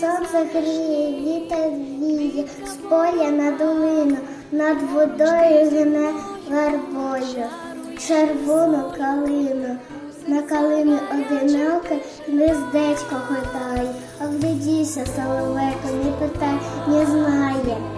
Сонце гріє, вітер віє, з поля на долину, над водою гине вербою, червону калину. На калині одиноке гнездечко гойдає, а глядіся соловейко, не питай, не знає.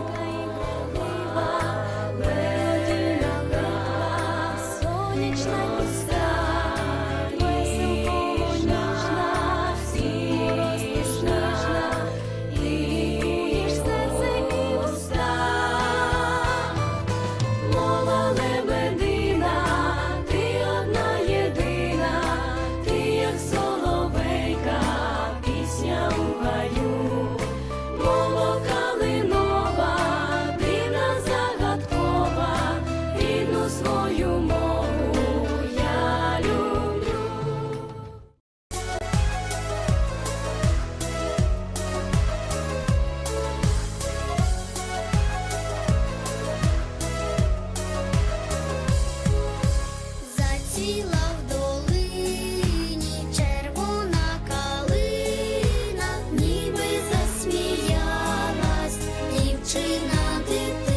Свою мову я люблю. Заціла в долині червона калина, ніби засміялась дівчина дитина,